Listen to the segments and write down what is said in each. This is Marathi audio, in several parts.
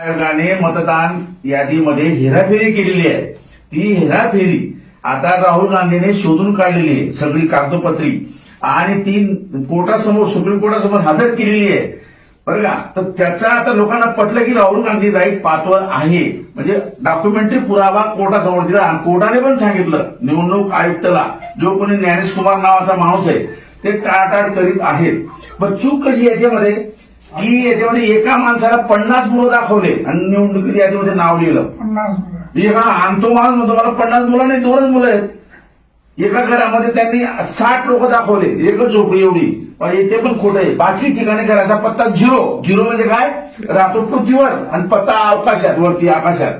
आयोगाने मतदान यादीमध्ये हेराफेरी केलेली आहे. ती हेराफेरी आता राहुल गांधीने शोधून काढलेली आहे सगळी कागदोपत्री. आणि ती कोर्टासमोर सुप्रीम कोर्टासमोर हजर केलेली आहे. बरं का? तर त्याचा आता लोकांना पटलं की राहुल गांधी जाईल पातळ आहे. म्हणजे डॉक्युमेंटरी पुरावा कोर्टासमोर दिला. आणि कोर्टाने पण सांगितलं निवडणूक आयुक्ताला जो कोणी ज्ञानेश कुमार नावाचा माणूस आहे ते टाळाटाळ करीत आहेत. पण चूक कशी याच्यामध्ये? की याच्यामध्ये एका माणसाला पन्नास मुलं दाखवले आणि निवडणुकीत यादीमध्ये नाव लिहिलं. पन्नास मुलं. एका आणि तो माणूस म्हणतो मला पन्नास मुलं नाही दोनच मुलं आहेत. एका घरामध्ये त्यांनी साठ लोक दाखवले एकच झोपडी एवढी. इथे पण खोटं आहे. बाकी ठिकाणी घराचा पत्ता झिरो. झिरो म्हणजे काय? राहतो पृथ्वीवर आणि पत्ता अवकाशात वरती आकाशात.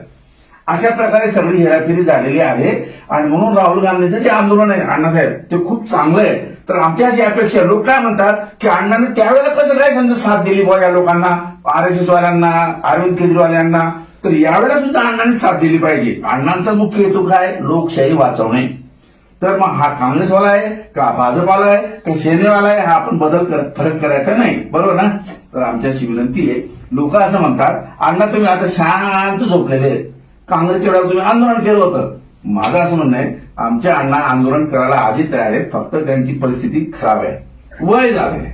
अशा प्रकारे सगळी हेराफेरी झालेली आहे. आणि म्हणून राहुल गांधीचं जे आंदोलन आहे अण्णासाहेब ते खूप चांगलं आहे. तर आमची अशी अपेक्षा लोक काय म्हणतात की अण्णाने त्यावेळेला कसं काय समजा साथ दिली बुवा या लोकांना आर एस एस वाल्यांना अरविंद केजरीवाल यांना तर यावेळेला सुद्धा अण्णांनी साथ दिली पाहिजे. अण्णांचा मुख्य हेतू काय? लोकशाही वाचवणे. तर मग हा काँग्रेसवाला आहे का भाजपवाला आहे का सेनेवाला आहे हा आपण बदल कर, फरक करायचा नाही. बरोबर ना? तर आमची अशी विनंती आहे. लोक असं म्हणतात अण्णा तुम्ही आता शांत झोपलेले आहेत. काँग्रेसच्या वेळेला तुम्ही आंदोलन केलं होतं. माझं असं म्हणणं आहे आमच्या अण्णा आंदोलन करायला आधी तयार आहेत फक्त त्यांची परिस्थिती खराब आहे. वय झालंय.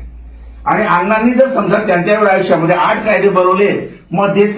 आणि अण्णांनी जर समजा त्यांच्या आयुष्यामध्ये आठ कायदे बनवले मग देश